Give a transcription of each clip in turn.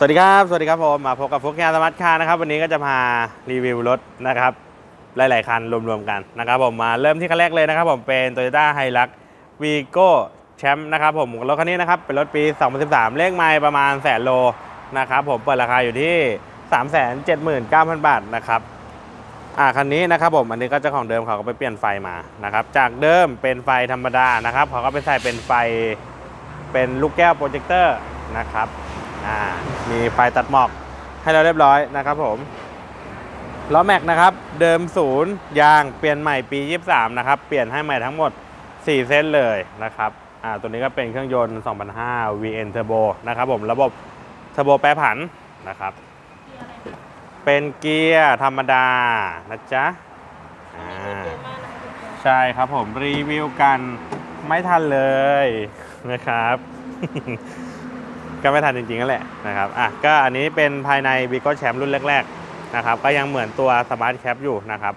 สวัสดีครับ สวัสดีครับผมมาพบกับฟุกงานสมาร์ทคาร์นะครับ วันนี้ก็จะพารีวิวรถนะครับ หลาย ๆ คันรวม ๆ กันนะครับผมมาเริ่มที่คันแรกเลยนะครับ ผมเป็น Toyota Hilux Vigo แชมป์นะครับผมรถคันนี้นะครับ เป็นรถปี 2013 เลขไมล์ประมาณแสนโลนะครับผมเปิดราคาอยู่ที่ 379,000 บาทนะครับอ่าคันนี้นะครับผมอันนี้ก็เจ้าของเดิมเขาก็ไปเปลี่ยนไฟมานะครับจากเดิมเป็นไฟธรรมดานะครับเขาก็ไปใส่เป็นไฟเป็นลูกแก้วโปรเจคเตอร์นะครับ อ่ามีไฟตัดหมอกให้เราเรียบร้อยนะครับผมล้อแม็กนะครับ เดิมศูนย์ยางเปลี่ยนใหม่ปี 23 นะครับ เปลี่ยนให้ใหม่ทั้งหมด 4 เส้นเลยนะครับอ่าตัวนี้ก็เป็นเครื่องยนต์ 2005 VN Turbo นะครับผมระบบเทอร์โบแปรผันนะครับ เป็นเกียร์ธรรมดานะจ๊ะอ่าใช่ครับผมรีวิวกันไม่ทันเลยนะครับ ก็ไม่ทันจริงๆนั่นแหละนะครับอะก็อันนี้เป็นภายใน v i g o Champ รุ่นแรกๆนะครับก็ยังเหมือนตัว Smart Cap อยู่นะครับ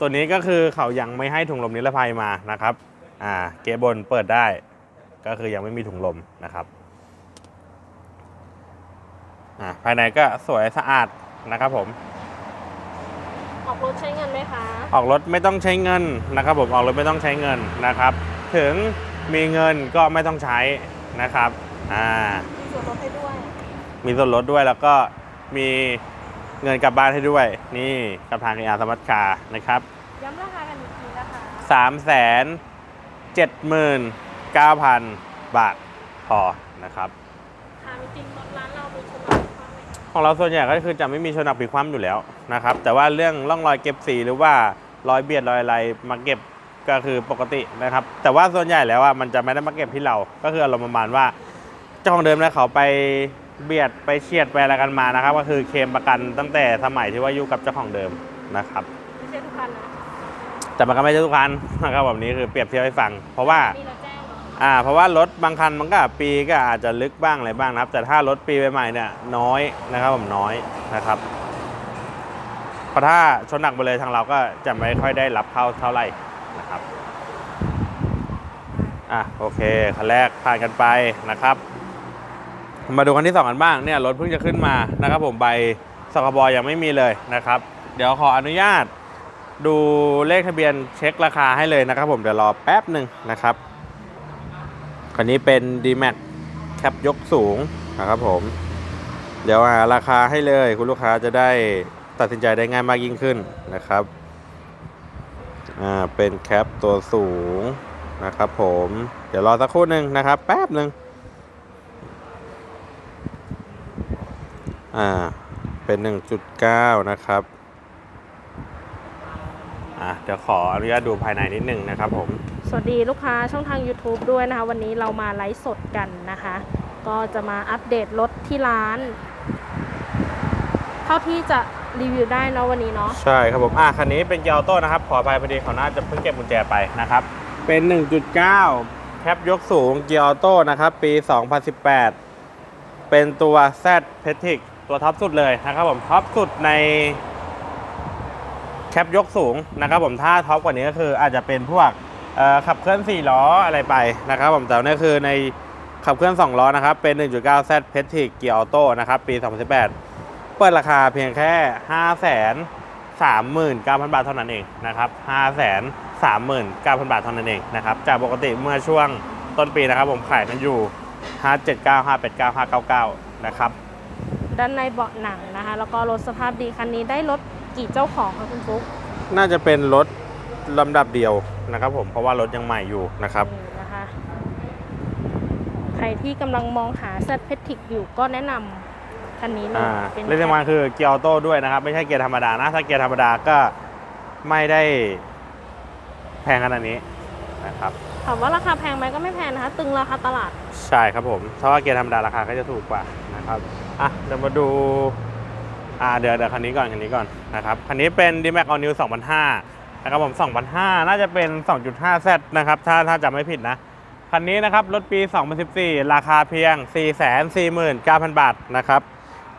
ตัวนี้ก็คือเขายังไม่ให้ถุงลมนิรภัยมานะครับอ่าเกียร์บนเปิดได้ ก็คือยังไม่มีถุงลมนะครับอ่าภายในก็สวยสะอาดนะครับผมออกรถใช้เงินไหมคะ ออกรถไม่ต้องใช้เงินนะครับผมออกรถไม่ต้องใช้เงินนะครับ ถึงมีเงินก็ไม่ต้องใช้นะครับอ่ามี ส่วนลดให้ด้วย มีส่วนลดด้วยแล้วก็มีเงินกลับบ้านให้ด้วย นี่กับทางอาสมัตคานะครับ ย้ำราคากันอีกทีนะคะสามแสนเจ็ดหมื่นเก้าพันบาทพอนะครับถามจริงรถร้านเรามีชนวนความไหมของเราส่วนใหญ่ก็คือจะไม่มีชนหนักผีคว่ำอยู่แล้วนะครับ แต่ว่าเรื่องร่องรอยเก็บสีหรือว่ารอยเบียดรอยอะไรมาเก็บก็คือปกตินะครับ แต่ว่าส่วนใหญ่แล้วอะมันจะไม่ได้มาเก็บที่เรา ก็คือเราประมาณว่า เจ้าของเดิมเนี่ยเขาไปเบียดไปเฉียดไปอะไรกันมานะครับ ก็คือเคลมประกันตั้งแต่สมัยที่ว่าอยู่กับเจ้าของเดิมนะครับ ไม่ใช่ทุกคันนะแต่มันก็ไม่ใช่ทุกคันนะครับแบบนี้คือเปรียบเทียบให้ฟัง เพราะว่ามีเราแจ้งเนาะอ่าเพราะว่ารถบางคันมันก็ปีก็อาจจะลึกบ้างอะไรบ้างนะครับ แต่ถ้ารถปีใหม่ๆเนี่ยน้อยนะครับผมน้อยนะครับเพราะถ้าชนหนักไปเลยทางเราก็จะไม่ค่อยได้รับเข้าเท่าไหร่นะครับอะโอเคคันแรกผ่านกันไปนะครับ มาดูคันที่สองกันบ้างเนี่ยรถเพิ่งจะขึ้นมานะครับผมใบสคบยังไม่มีเลยนะครับ เดี๋ยวขออนุญาตดูเลขทะเบียนเช็คราคาให้เลยนะครับผมเดี๋ยวรอแป๊บหนึ่งนะครับคันนี้เป็น d m a x แคปยกสูงนะครับผม เดี๋ยวหาราคาให้เลยคุณลูกค้าจะได้ตัดสินใจได้ง่ายมากยิ่งขึ้นนะครับอ่าเป็นแคปตัวสูงนะครับผม เดี๋ยวรอสักครู่หนึ่งนะครับ แป๊บหนึ่ง อ่า เป็น 1.9 นะครับ อ่าเดี๋ยวขออนุญาตดูภายในนิดหนึ่งนะครับผม สวัสดีลูกค้าช่องทาง YouTube ด้วยนะคะ วันนี้เรามาไลฟ์สดกันนะคะ ก็จะมาอัปเดตรถที่ร้าน เท่าที่จะรีวิวได้เนาะวันนี้เนาะ ใช่ครับผม อะคันนี้เป็นเกียร์ออโต้นะครับ ขออภัยพอดีเขาน่าจะเพิ่งเก็บกุญแจไปนะครับ เป็น 1.9 แคปยกสูงเกียร์ออโต้นะครับ ปี 2018 เป็นตัว Z p e t i c ตัวท็อปสุดเลยนะครับผมท็อปสุดในแคปยกสูงนะครับผมถ้าท็อปกว่านี้ก็คืออาจจะเป็นพวกขับเคลื่อน 4 ล้ออะไรไปนะครับผมแต่นี่คือในขับเคลื่อน 2 ล้อนะครับเป็น 1.9 Z p e t i c เกียร์ออโต้นะครับปี 2018 เปิดราคาเพียงแค่ 5 3 9 0 0 0 บาทเท่านั้นเองนะครับ5 3 9 0 0 0 บาทเท่านั้นเองนะครับจากปกติเมื่อช่วงต้นปีนะครับผมขายกันอยู่ 579 589 599 นะครับ ด้านในเบาะหนังนะคะ แล้วก็รถสภาพดีคันนี้ได้รถกี่เจ้าของคะคุณฟุ๊กน่าจะเป็นรถลำดับเดียวนะครับผมเพราะว่ารถยังใหม่อยู่นะครับนี่นะคะ ใครที่กำลังมองหาเซตเพทิกอยู่ก็แนะนำคันนี้เลยอ่าเป็นเรื่องสำคัญคือเกียร์ออโต้ด้วยนะครับ ไม่ใช่เกียร์ธรรมดานะถ้าเกียร์ธรรมดาก็ไม่ได้แพงขนาดนี้นะครับ ถามว่าราคาแพงไหมก็ไม่แพงนะคะ ตึงราคาตลาด ใช่ครับผม ถ้าว่าเกียร์ธรรมดาราคาก็จะถูกกว่านะครับ อะเดี๋ยวมาดูอ่าเดี๋ยวเดี๋ยวคันนี้ก่อนคันนี้ก่อนนะครับคันนี้เป็น d m a x All New 2005นะครับผม2005 น่าจะเป็น 2.5Z นะครับถ้าถ้าจำไม่ผิดนะคันนี้นะครับรถปี 2014 ราคาเพียง 449,000 บาทนะครับ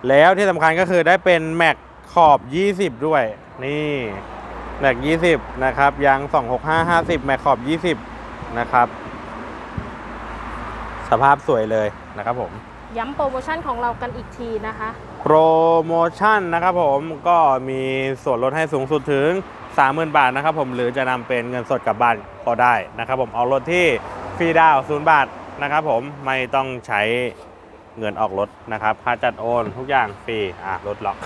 แล้วที่สำคัญก็คือได้เป็นแม็กขอบ 20 ด้วย นี่แม็ก 20 นะครับยาง 26550 แม็กขอบ 20 นะครับ สภาพสวยเลยนะครับผม ย้ำโปรโมชั่นของเรากันอีกทีนะคะ โปรโมชั่นนะครับผมก็มีส่วนลดให้สูงสุดถึง 30,000 บาทนะครับผมหรือจะนำเป็นเงินสดกลับบ้านก็ได้นะครับผมเอารถที่ฟรีดาวน์0บาทนะครับผมไม่ต้องใช้เงินออกรถนะครับค่าจัดโอนทุกอย่างฟรีอะรถล็อก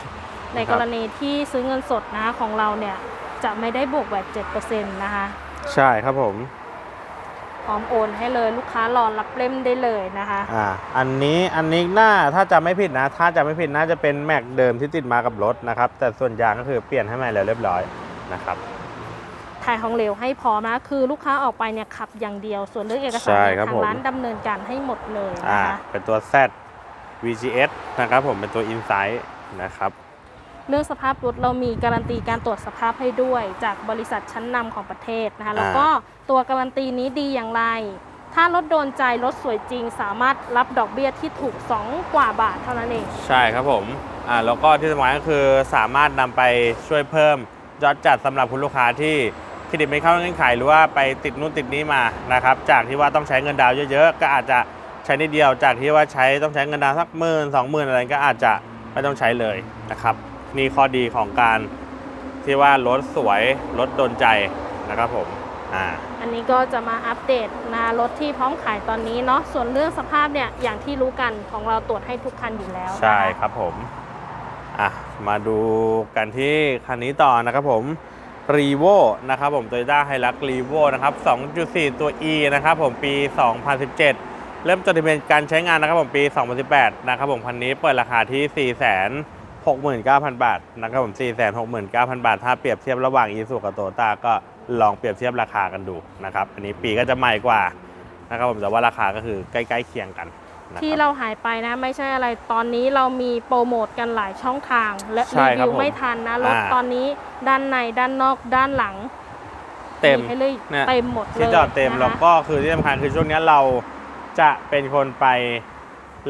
ในกรณีที่ซื้อเงินสดนะคะของเราเนี่ยจะไม่ได้บวกแบบ7%นะคะ ใช่ครับผมพ ร้อมโอนให้เลยลูกค้ารอรับเล่มได้เลยนะคะอ่าอันนี้อันนี้น่าถ้าจะไม่ผิดนะ ถ้าจะไม่ผิดน่าจะเป็นแม็กเดิมที่ติดมากับรถนะครับ แต่ส่วนยางก็คือเปลี่ยนให้ใหม่แล้วเรียบร้อยนะครับถ่ายของเหลวให้พร้อมนะคือลูกค้าออกไปเนี่ยขับอย่างเดียว ส่วนเรื่องเอกสารใช่เนี่ยครับทาผงมร้านดำเนินการให้หมดเลยอ่านะคะเป็นตัว Z VGS นะครับผมเป็นตัว Insight นะครับ เรื่องสภาพรถเรามีการันตีการตรวจสภาพให้ด้วย จากบริษัทชั้นนำของประเทศนะคะแล้วก็ตัวการันตีนี้ดีอย่างไร ถ้ารถโดนใจรถสวยจริง สามารถรับดอกเบี้ยที่ถูก 2 กว่าบาทเท่านั้นเอง ใช่ครับผมอ่าแล้วก็ที่สำคัญก็คือสามารถนำไปช่วยเพิ่มยอดจัดสำหรับคุณลูกค้าที่เครดิตไม่เข้าเงื่อนไขหรือว่าไปติดนู่นติดนี้มานะครับจากที่ว่าต้องใช้เงินดาวน์เยอะๆก็อาจจะใช้นิดเดียวจากที่ว่าใช้ต้องใช้เงินดาวน์สักหมื่นสองหมื่นอะไรก็อาจจะไม่ต้องใช้เลยนะครับ นี่ข้อดีของการที่ว่ารถสวยรถโดนใจนะครับผมอ่าอันนี้ก็จะมาอัปเดตนะรถที่พร้อมขายตอนนี้เนาะส่วนเรื่องสภาพเนี่ยอย่างที่รู้กันของเราตรวจให้ทุกคันอยู่แล้วนะคะใช่ครับผมอะมาดูกันที่คันนี้ต่อนะครับผม r e v o นะครับผม Toyota Hilux r e v o นะครับ 2.4 ตัว E นะครับผมปี 2017 เริ่มจดทะเบียนการใช้งานนะครับผมปี 2018 นะครับผมคันนี้เปิดราคาที่ 469,000 บาทนะครับผม469,000 บาท ถ้าเปรียบเทียบระหว่าง i s u กับ Toyota ก็ลองเปรียบเทียบราคากันดูนะครับ อันนี้ปีก็จะใหม่กว่านะครับผมแต่ว่าราคาก็คือใกล้ๆเคียงกันนะครับที่เราหายไปนะไม่ใช่อะไรตอนนี้เรามีโปรโมทกันหลายช่องทาง และใช่รีครับวิวผมไม่ทันนะรถอ่าตอนนี้ด้านในด้านนอกด้านหลัง เต็มให้เลยเนี่ยเต็มหมดเลยที่จอดเต็มนะคะแล้วก็คือที่สำคัญคือช่วงนี้เราจะเป็นคนไป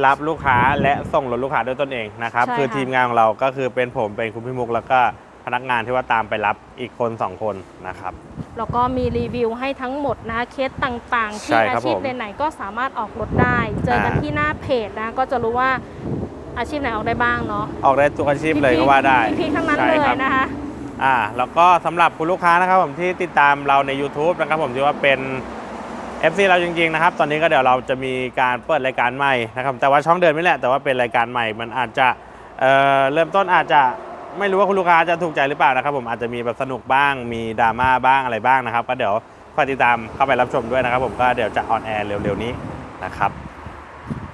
รับลูกค้าและส่งรถลูกค้าด้วยตนเองนะครับ ใช่คือค่ะ ทีมงานของเราก็คือเป็นผมเป็นคุณพี่มุกแล้วก็พนักงานที่ว่าตามไปรับอีกคนสองคนนะครับ แล้วก็มีรีวิวให้ทั้งหมดนะคะเคสต่างๆที่ใช่ครัอาบชีพผมไหนๆก็สามารถออกรถได้ เจอกันอ่า ที่หน้าเพจนะก็จะรู้ว่าอาชีพไหนออกได้บ้างเนาะออกได้ทุกอาชีพเลยก็ว่าได้พี่ๆทั้งนั้นใช่เลยครับ นะคะ อ่าแล้วก็สำหรับคุณลูกค้านะครับผมที่ติดตามเราใน YouTube นะครับผมที่ว่าเป็น FC เราจริงๆนะครับ ตอนนี้ก็เดี๋ยวเราจะมีการเปิดรายการใหม่นะครับ แต่ว่าช่องเดิมนี่แหละ แต่ว่าเป็นรายการใหม่ มันอาจจะเเริ่มต้นอาจจะไม่รู้ว่าคุณลูกค้าจะถูกใจหรือเปล่านะครับ ผมอาจจะมีแบบสนุกบ้าง มีดราม่าบ้างอะไรบ้างนะครับ ก็เดี๋ยวฝากติดตามเข้าไปรับชมด้วยนะครับ ผมก็เดี๋ยวจะออนแอร์เร็วๆนี้นะครับ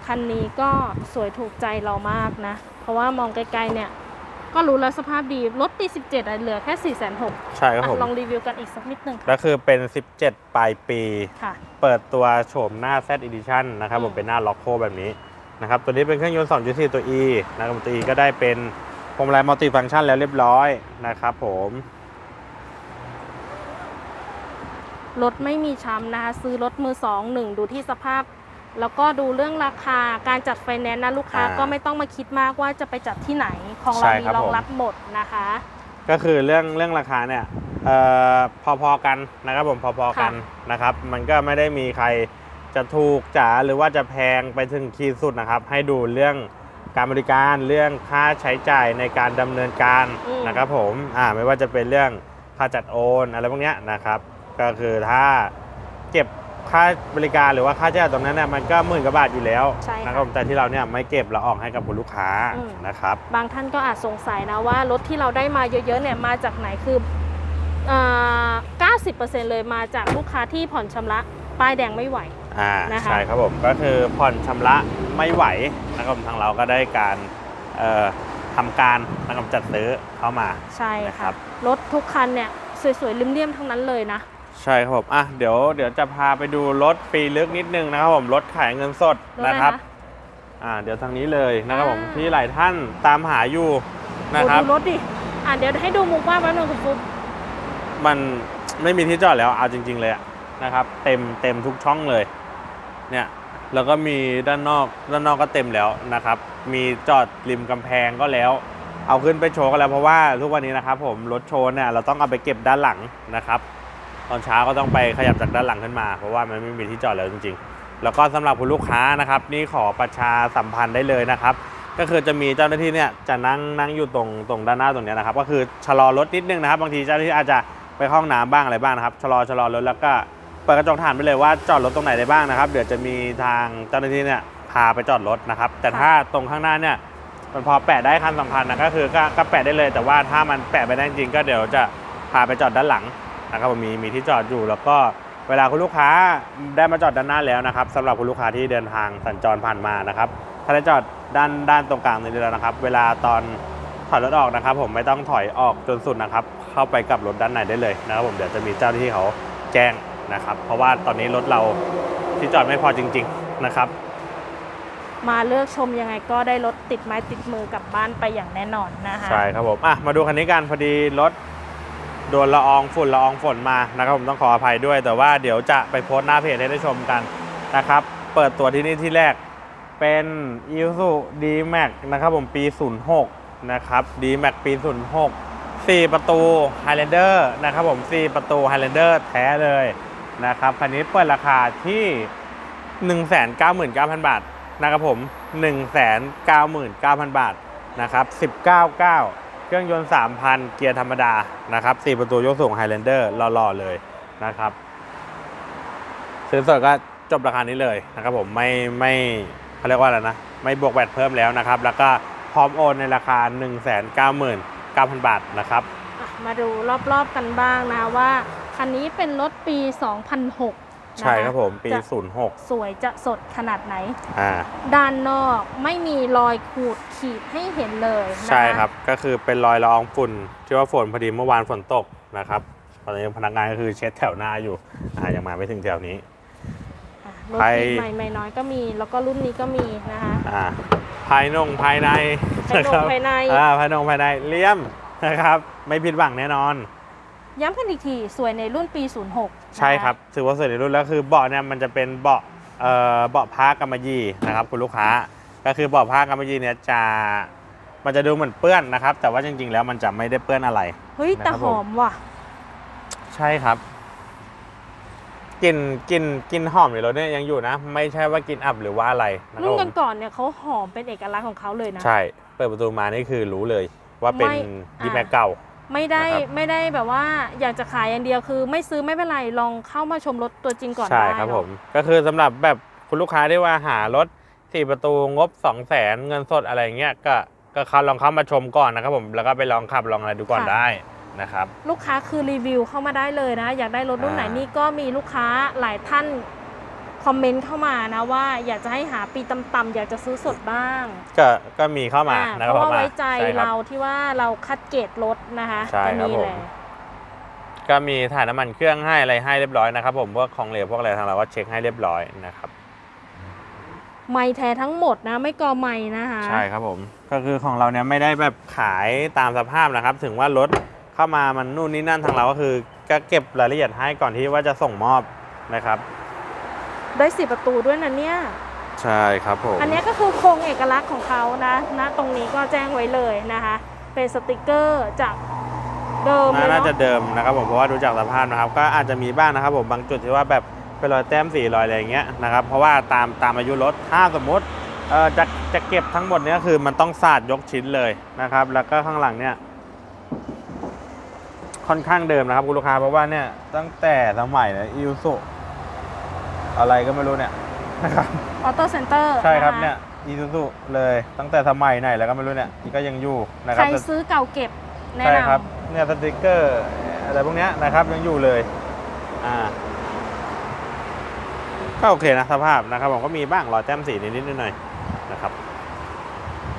คันนี้ก็สวยถูกใจเรามากนะ เพราะว่ามองไกลๆเนี่ย ก็รู้แล้วสภาพดีรถปี 17อะเหลือแค่ 4 6 0 0 0ใช่ครับผม ลองรีวิวกันอีกสักนิดนึงค่ะก็คือเป็น 17 ปลายปี ค่ะ เปิดตัวโฉมหน้า Z Edition นะครับผมอืม เป็นหน้าล็อกโคแบบนี้นะครับตัวนี้เป็นเครื่องยนต์ 2.4 ตัว E นะครับตัว E ก็ได้เป็นพวงมาลัยมัลติฟังก์ชันแล้วเรียบร้อยนะครับผมรถไม่มีช้ำนะคะ ซื้อรถมือสองหนึ่งดูที่สภาพ แล้วก็ดูเรื่องราคาการจัดไฟแนนซ์นะลูกค้าอ่าก็ไม่ต้องมาคิดมากว่าจะไปจัดที่ไหนของเราใช่มีครับรองผม รับหมดนะคะ ก็คือเรื่องเรื่องราคาเนี่ยเอ่อพอๆกันนะครับผมพอๆกันนะครับ มันก็ไม่ได้มีใครจะถูกจ๋าหรือว่าจะแพงไปถึงขีดสุดนะครับ ให้ดูเรื่องการบริการเรื่องค่าใช้จ่ายในการดำเนินการอืม นะครับผมอ่าไม่ว่าจะเป็นเรื่องค่าจัดโอนอะไรพวกเนี้ยนะครับ ก็คือถ้าเก็บ ค่าบริการหรือว่าค่าใช้จ่ายตรงนั้นเนี่ยมันก็หมื่นกว่าบาทอยู่แล้วใช่ค่ะนะครับผมแต่ที่เราเนี่ยไม่เก็บเราออกให้กับคุณลูกค้าอืม นะครับ บางท่านก็อาจสงสัยนะว่ารถที่เราได้มาเยอะๆเนี่ยมาจากไหนคือเอ่อ90%เลยมาจากลูกค้าที่ผ่อนชำระป้ายแดงไม่ไหว อ่านะคะ ใช่ครับผมก็คือผ่อนชำระไม่ไหวนะครับผมทางเราก็ได้การเอ่อทำการนะครับจัดซื้อเข้ามา ใช่นะครัค่ะบ รถทุกคันเนี่ยสวยๆริมเลี่ยมๆทั้งนั้นเลยนะ ใช่ครับผมอะเดี๋ยวเดี๋ยวจะพาไปดูรถปีลึกนิดนึงนะครับผมรถขายเงินสดรถอะไรนะครับคะอ่า เดี๋ยวทางนี้เลยนะครับผมอ่า ที่หลายท่านตามหาอยู่นะครับโอ้ดูรถดิ อะเดี๋ยวให้ดูมุมกว้างแป๊บนึงคุณฟุ๊กมันไม่มีที่จอดแล้วเอาจริง ๆ เลยอะนะครับ เต็มเต็มทุกช่องเลย เนี่ยแล้วก็มีด้านนอกด้านนอกก็เต็มแล้วนะครับ มีจอดริมกำแพงก็แล้ว เอาขึ้นไปโชว์กันแล้วเพราะว่าทุกวันนี้นะครับ ผมรถโชว์เนี่ยเราต้องเอาไปเก็บด้านหลังนะครับ ตอนเช้าก็ต้องไปขยับจากด้านหลังขึ้นมา เพราะว่ามันไม่มีที่จอดแล้วจริงๆ แล้วก็สำหรับคุณลูกค้านะครับ นี่ขอประชาสัมพันธ์ได้เลยนะครับ ก็คือจะมีเจ้าหน้าที่เนี่ยจะนั่งนั่งอยู่ตรงตรงด้านหน้าตรงเนี้ยนะครับ ก็คือชะลอรถนิดนึงนะครับ บางทีเจ้าหน้าที่อาจจะไปห้องน้ำบ้างอะไรบ้างนะครับชะลอชะลอรถแล้วก็เปิดกระจกถามไปเลยว่าจอดรถตรงไหนได้บ้างนะครับ เดี๋ยวจะมีทางเจ้าหน้าที่เนี่ยพาไปจอดรถนะครับ แต่ถ้าตรงข้างหน้าเนี่ยมันพอแปะได้คันสองคันนะก็คือก็ก็แปะได้เลย แต่ว่าถ้ามันแปะไปได้จริงก็เดี๋ยวจะพาไปจอดด้านหลัง นะครับผมมีมีที่จอดอยู่แล้วก็เวลาคุณลูกค้าได้มาจอดด้านหน้าแล้วนะครับสำหรับคุณลูกค้าที่เดินทางสัญจรผ่านมานะครับถ้าได้จอดด้านด้านตรงกลางนี้แล้วนะครับ เวลาตอนถอยรถออกนะครับ ผมไม่ต้องถอยออกจนสุดนะครับ เข้าไปกับรถด้านในได้เลยนะครับ ผมเดี๋ยวจะมีเจ้าหน้าที่เขาแจ้งนะครับ เพราะว่าตอนนี้รถเราที่จอดไม่พอจริง ๆนะครับ มาเลือกชมยังไงก็ได้รถติดไม้ติดมือกลับบ้านไปอย่างแน่นอนนะคะใช่ครับผมอะมาดูคันนี้กันพอดีรถ โดนละอองฝุ่นละอองฝนมานะครับผมต้องขออภัยด้วย แต่ว่าเดี๋ยวจะไปโพสต์หน้าเพจให้ได้ชมกันนะครับ เปิดตัวที่นี่ที่แรกเป็น i s u D-Max นะครับผมปี 06 นะครับ D-Max ปี 06 4 ประตู Highlander นะครับผม 4 ประตู Highlander แท้เลยนะครับคันนี้เปิดราคาที่ 199,000 บาทนะครับผม 199,000 บาทนะครับ 199 เครื่องยนต์ 3,000 เกียร์ธรรมดานะครับ4ประตูยกสูง Highlander หล่อๆเลยนะครับซื้อสดก็จบราคานี้เลยนะครับผมไม่ไม่เขาเรียกว่าอะไรนะ ไม่บวกแวตเพิ่มแล้วนะครับ แล้วก็พร้อมโอนในราคา 199,000 บาทนะครับ มาดูรอบๆกันบ้างนะว่า คันนี้เป็นรถปี 2006 ใช่ครับผมปี จะ06 สวยจะสดขนาดไหน อ่า ด้านนอกไม่มีรอยขูดขีดให้เห็นเลยนะคะใช่ครับ ก็คือเป็นรอยละอองฝุ่นที่ว่าฝนพอดีเมื่อวานฝนตกนะครับ ตอนนี้พนักงานก็คือเช็ดแถวหน้าอยู่ อ่ายังมาไม่ถึงแถวนี้ อะรถไปใหม่ใหม่น้อยก็มี แล้วก็รุ่นนี้ก็มีนะคะ อ่า ภายนงภายในภายนงนะครับภายใน อ่าภายนงภายในเลี่ยมนะครับ ไม่ผิดหวังแน่นอน ย้ำกันอีกทีสวยในรุ่นปี 06นะคะใช่ครับถือว่าสวยในรุ่นแล้วคือเบาะเนี่ยมันจะเป็นเบาะเอ่อเบาะผ้ากำมะหยี่นะครับคุณลูกค้า ก็คือเบาะผ้ากำมะหยี่เนี่ยจะมันจะดูเหมือนเปื้อนนะครับ แต่ว่าจริงๆแล้วมันจะไม่ได้เปื้อนอะไรเฮ้ยแต่นะครับหผมอมว่ะ ใช่ครับกลิ่นกลิ่นกลิ่นหอมในรถเนี่ยยังอยู่นะ ไม่ใช่ว่ากลิ่นอับหรือว่าอะไรนะครุ่รับนผมก่อนๆเนี่ยเขาหอมเป็นเอกลักษณ์ของเขาเลยนะ ใช่ เปิดประตูมานี่คือรู้เลยว่าเป็นไม่ดีอ่าแม็กเก่า ไม่ได้นะครับ ไม่ได้แบบว่าอยากจะขายอย่างเดียวคือ ไม่ซื้อไม่เป็นไรลองเข้ามาชมรถตัวจริงก่อนใช่ได้ครับเนอะ ผมก็คือสำหรับแบบคุณลูกค้าที่ว่าหารถสี่ประตูงบ2 0 0แสนเงินสดอะไรเงี้ยก็ก็เข้าลองเข้ามาชมก่อนนะครับผมแล้วก็ไปลองขับลองอะไรดูก่อนได้นะครับ ลูกค้าคือรีวิวเข้ามาได้เลยนะ อยากได้รถรุ่นไหนอ่านี่นี่ก็มีลูกค้าหลายท่าน คอมเมนต์เข้ามานะว่าอยากจะให้หาปีต่ำๆอยากจะซื้อสดบ้างก็ก็มีเข้ามาอ่านะเพครับราะว่าผมไว้ใจช่คบ เราที่ว่าเราคัดเกรดรถนะคะใช่ก็ครับนี่ผม แหละก็มีถ่ายน้ำมันเครื่องให้อะไรให้เรียบร้อยนะครับผมพวกของเหลวพวกอะไรทางเราก็เช็คให้เรียบร้อยนะครับไม่แท้ทั้งหมดนะ ไม่กอไม่นะคะใช่ครับผมก็คือของเราเนี่ยไม่ได้แบบขายตามสภาพนะครับ ถึงว่ารถเข้ามามันนู่นนี่นั่นทางเราก็คือ ก็เก็บรายละเอียดให้ก่อนที่ว่าจะส่งมอบนะครับ ได้สี่ประตูด้วยนะเนี่ย ใช่ครับผม อันนี้ก็คือโครงเอกลักษณ์ของเขานะนะตรงนี้ก็แจ้งไว้เลยนะคะ เป็นสติกเกอร์จากเดิมเลยน่าจะเนาะเดิมนะครับผมเพราะว่าดูจากสภาพนะครับ ก็อาจจะมีบ้างนะครับผมบางจุดที่ว่าแบบเป็นรอยแต้มสีรอยอะไรอย่างเงี้ยนะครับเพราะว่าตามตามอายุรถถ้าสมมติเออจะจะเก็บทั้งหมดเนี้ยคือมันต้องสาดยกชิ้นเลยนะครับ แล้วก็ข้างหลังเนี่ยค่อนข้างเดิมนะครับคุณลูกค้าเพราะว่าเนี่ยตั้งแต่สมัยเนี่ยอิวสุ อะไรก็ไม่รู้เนี่ยนะครับออโต้เซ็นเตอร์ใช่ครับเนี่ยอีซูซุเลยตั้งแต่สมัยไหนแล้วก็ไม่รู้เนี่ยก็ยังอยู่นะคใครัรบซื้อเก่าเก็บแนะใช่นครับเนี่ยสติกเกอร์อะไรพวกเนี้ยนะครับยังอยู่เลยอ่าก็โอเคนะสภาพนะครับผมก็มีบ้างรอยแต้มสีนิดๆหน่อยๆนะครับ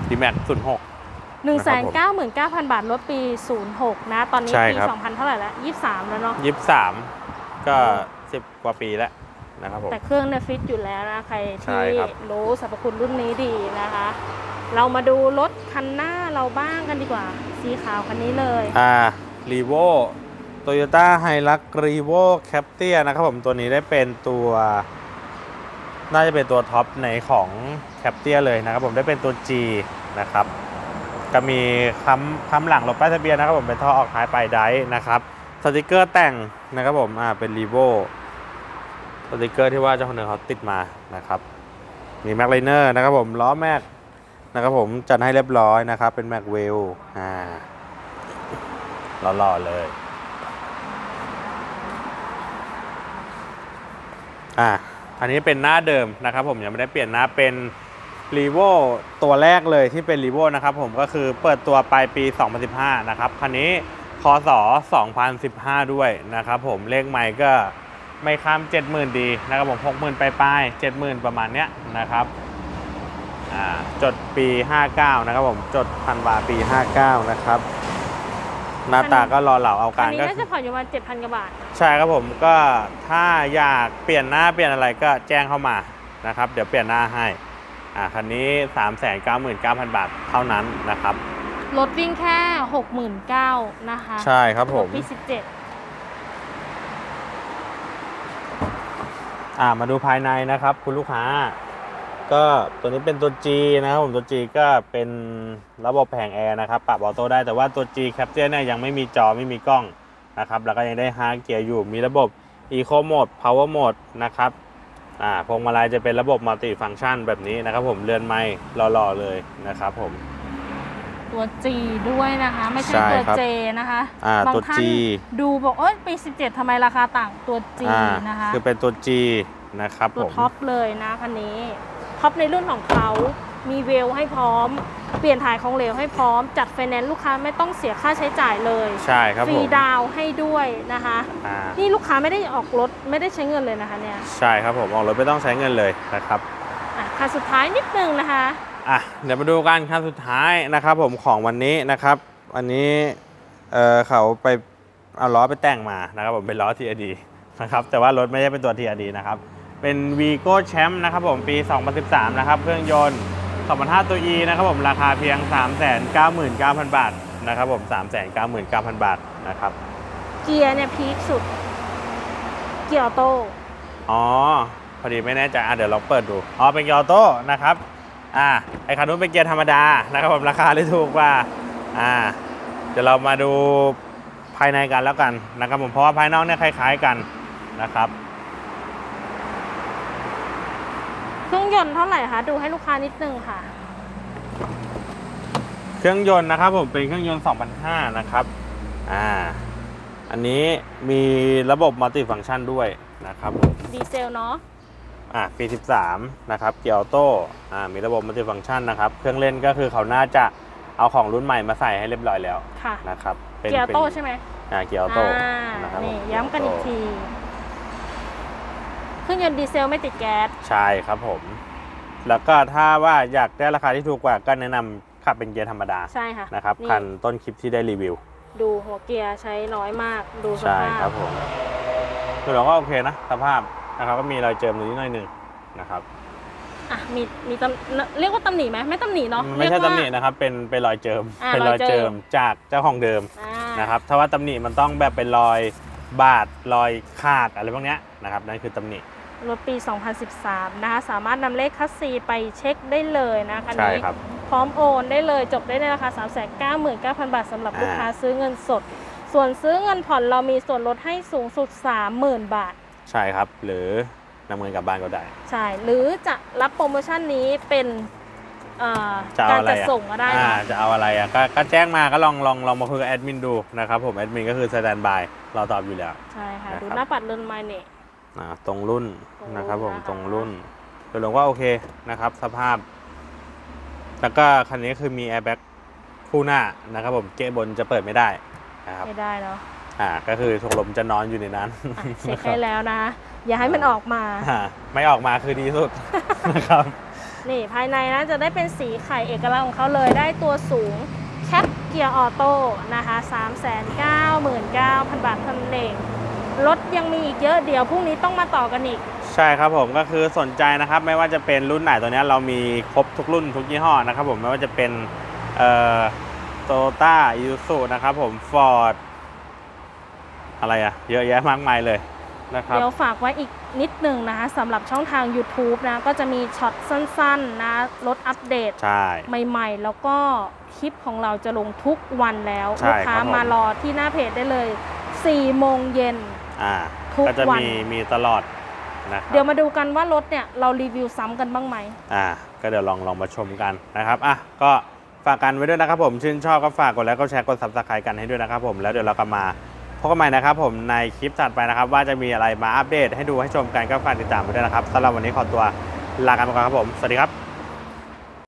ดีแม็กศูนย์หกำหนึ่งแสนเก้าหมื่นเก้าพันบาทลดปี06นะ ตอนนี้ใช่ปีครับ2000เท่าไหร่แล้ว23แล้วเนาะยี่สิบสามก็สิบกว่าปีแล้ว นะครับผม แต่เครื่องเนี่ยฟิตอยู่แล้วนะใครใช่ที่ครับ รู้สรรพคุณรุ่นนี้ดีนะคะ เรามาดูรถคันหน้าเราบ้างกันดีกว่า สีขาวคันนี้เลย อ่ารีโวโตโยต้าไฮรักรีโวแคปเตียนะครับผมตัวนี้ได้เป็นตัว น่าจะเป็นตัวท็อปในของแคปเตียเลยนะครับผมได้เป็นตัว G นะครับ ก็มีค้ำค้ำหลังรถป้ายทะเบียนนะครับผมเป็นท่อออกท้ายปลายไดร์นะครับสติกเกอร์แต่งนะครับผมอ่าเป็นรีโว สติกเกอร์ที่ว่าเจ้าคนหนึ่งเขาติดมานะครับ มีแม็กไลเนอร์นะครับผมล้อแม็กนะครับผมจัดให้เรียบร้อยนะครับ เป็นแม็กเวลอ่าหล่อๆเลยอ่าอันนี้เป็นหน้าเดิมนะครับผมยังไม่ได้เปลี่ยนหน้าเป็น r ีโวตัวแรกเลยที่เป็น r ีโวนะครับผมก็คือเปิดตัวปลายปี 2015 นะครับคันนี้คศ2015 ด้วยนะครับผมเลขใหม่ก็ ไม่ข้าม 70,000 ดีนะครับผม60,000 ไปปลายๆ70,000 ประมาณเนี้ยนะครับอ่าจดปี 59 นะครับผมจดพันวาปี 59 นะครับหน้าตาก็รอเหล่าเอาอักานรนี้ก็น่าจะผ่อนอยู่ประมาณ7,000 กว่าบาท ใช่ครับผมก็ถ้าอยากเปลี่ยนหน้าเปลี่ยนอะไรก็แจ้งเข้ามานะครับเดี๋ยวเปลี่ยนหน้าให้อ่าคันนี้ 3 9 9 0 0 0 บาทเท่านั้นนะครับรถวิ่งแค่ 69,000นะคะ ใช่ครับผมปี อ่ามาดูภายในนะครับ คุณลูกค้า ก็ตัวนี้เป็นตัว G นะครับผมตัว G ก็เป็นระบบแผงแอร์นะครับปรับออโต้ได้แต่ว่าตัว G Capture เนี่ยยังไม่มีจอไม่มีกล้องนะครับแล้วก็ยังได้ฮาร์เกียร์อยู่มีระบบ Eco Mode Power Mode นะครับอ่าพวงมาลัยจะเป็นระบบมัลติฟัง c t ชันแบบนี้นะครับผมเรือนไม้หล่อๆเลยนะครับผม ตัว G ด้วยนะคะ ไม่ใช่ใช่ตัว ครับ J นะคะอ่าบางตัว ท่าน G ดูบอกเอ้ยปี 17ทำไมราคาต่างตัว G อ่านะคะ คือเป็นตัว G นะครับตัวผมท็อปเลยนะคันนี้ท็อปในรุ่นของเขามีเวลให้พร้อม เปลี่ยนถ่ายของเหลวให้พร้อม จัดไฟแนนซ์ลูกค้าไม่ต้องเสียค่าใช้จ่ายเลยใช่ครับฟผรีมดาวน์ให้ด้วยนะคะ อ่านี่ลูกค้าไม่ได้ออกรถไม่ได้ใช้เงินเลยนะคะเนี่ยใช่ครับผมออกรถไม่ต้องใช้เงินเลยนะครับ อะคันสุดท้ายนิดนึงนะคะ อะเดี๋ยวมาดูกันขั้นสุดท้ายนะครับ ผมของวันนี้นะครับวันนี้เออเขาไปเอาล้อไปแต่งมานะครับผมเป็นล้อ TRD นะครับแต่ว่ารถไม่ได้เป็นตัว TRD นะครับเป็น Vigo Champ นะครับผมปี 2013 นะครับเครื่องยนต์2005ตัว E นะครับผมราคาเพียง 399,000 บาทนะครับผม399,000 บาทนะครับเกียร์เนี่ยพีคสุด เกียร์ออโต้อ๋อ พอดีไม่แน่ใจอะเดี๋ยวลองเปิดดู อ๋อ เป็นเกียร์ออโต้นะครับ อ่าไอคันนู้นเป็นเกียร์ธรรมดานะครับผมราคาเลยถูกกว่าอ่าเดี๋ยวเรามาดูภายในกันแล้วกันนะครับผมเพราะว่าภายนอกเนี่ยคล้าย ๆกันนะครับเครื่องยนต์เท่าไหร่คะดูให้ลูกค้านิดนึงค่ะ เครื่องยนต์นะครับผมเป็นเครื่องยนต์2005นะครับอ่าอันนี้มีระบบมัลติฟัง c t ชันด้วยนะครับผมดีเซลเนาะ อะปี 13 นะครับ เกียร์ออโต้อ่ามีระบบมัลติฟัง c t ชันนะครับ เครื่องเล่นก็คือเขาน่าจะเอาของรุ่นใหม่มาใส่ให้เรียบร้อยแล้วค่ะนะครับเกียร์ออโต้ใช่ไหมอ่าเกียร์ออโต้อ่านะครับนี่ผมย้ำกันอีกที เครื่องยนต์ดีเซลไม่ติดแก๊ส ใช่ครับผม แล้วก็ถ้าว่าอยากได้ราคาที่ถูกกว่าก็แนะนำขับเป็นเกียร์ธรรมดา ใช่ค่ะ นะครับนี่คันต้นคลิปที่ได้รีวิว ดูหัวเกียร์ใช้น้อยมาก ดูสใช่ภาครัพบผมคือเราก็โอเคนะสภาพ นะครับก็มีรอยเจิมนิดหน่อยหนึ่งนะครับอะมีมีตำเรียกว่าตำหนิไหมไม่ตำหนิเนาะไม่ใช่เรียกว่าตำหนินะครับเป็นเป็นรอยเจิมอ่าเป็นรอยรอยเจิเจิมมจากเจ้าของเดิมอ่านะครับถ้าว่าตำหนิมันต้องแบบเป็นรอยบาดรอยขาดอะไรพวกเนี้ยนะครับนั่นคือตำหนิรถปี 2013 นะคะสามารถนำเลขคัสซีไปเช็คได้เลยนะคันใช่นี้ครับพร้อมโอนได้เลยจบได้ในราคา 399,000 บาทสำหรับอ่าลูกค้าซื้อเงินสด ส่วนซื้อเงินผ่อนเรามีส่วนลดให้สูงสุด 30,000 บาท ใช่ครับ หรือนำเงินกลับบ้านก็ได้ ใช่หรือจะรับโปรโมชั่นนี้เป็นเอ่อจะเอาการอะไรจัดอะส่งก็ได้อ่านะจะเอาอะไรอะก็ก็แจ้งมาก็ลองลองลองมาคุยกับแอดมินดูนะครับผมแอดมินก็คือสแตนบายเราตอบอยู่แล้ว ใช่ค่ะนะครับ ดูหน้าปัดเรือนไม้เนี่ย อ่าตรงรุ่นตรงรุ่นนะครับผมนะคะตรงรุ่นโดยรวมว่าโอเคนะครับ สภาพ แล้วก็คันนี้คือมีแอร์แบ็กคู่หน้านะครับผมเกะบนจะเปิดไม่ได้นะครับ ไม่ได้เนาะ อ่าก็คือถุงลมจะนอนอยู่ในนั้นอะเช็คให้แล้วนะ อย่าให้มันออกมาอ่าไม่ออกมาคือดีสุดนะครับนี่ภายในนะจะได้เป็นสีไข่เอกลักษณ์ของเขาเลยได้ตัวสูงแคปเกียร์ออโต้นะคะ3 9 9 0 0 0 บาทเท่านั้นเองรถยังมีอีกเยอะเดี๋ยวพรุ่งนี้ต้องมาต่อกันอีก ใช่ครับผมก็คือสนใจนะครับ ไม่ว่าจะเป็นรุ่นไหนตัวเนี้ยเรามีครบทุกรุ่นทุกยี่ห้อนะครับผมไม่ว่าจะเป็นเอ่อโตต้าอิซูนะครับผมฟอร์ด อะไรอะเยอะแยะมากมายเลยนะครับเดี๋ยวฝากไว้อีกนิดหนึ่งนะคะสำหรับช่องทาง YouTube นะ ก็จะมีช็อตสั้นๆนะรถอัปเดตใช่ ใหม่ๆ แล้วก็คลิปของเราจะลงทุกวันแล้วใช่ลูกค้าครับผม มารอที่หน้าเพจได้เลย4โมงเย็น อ่าทุกก็จะวัน มีมีตลอดนะครับเดี๋ยวมาดูกันว่ารถเนี่ยเรารีวิวซ้ำกันบ้างไหม อ่าก็เดี๋ยวลองลองมาชมกันนะครับอะก็ฝากกันไว้ด้วยนะครับผมชื่นชอบก็ฝากกดไลค์กดแชร์กดซับสไครต์กันให้ด้วยนะครับผมแล้วเดี๋ยวเราก็มา พบกันใหม่นะครับผมในคลิปถัดไปนะครับ ว่าจะมีอะไรมาอัปเดตให้ดูให้ชมกันก็ฝากติดตามไว้ด้วยนะครับสำหรับวันนี้ขอตัวลากันไปก่อนครับผม สวัสดีครับ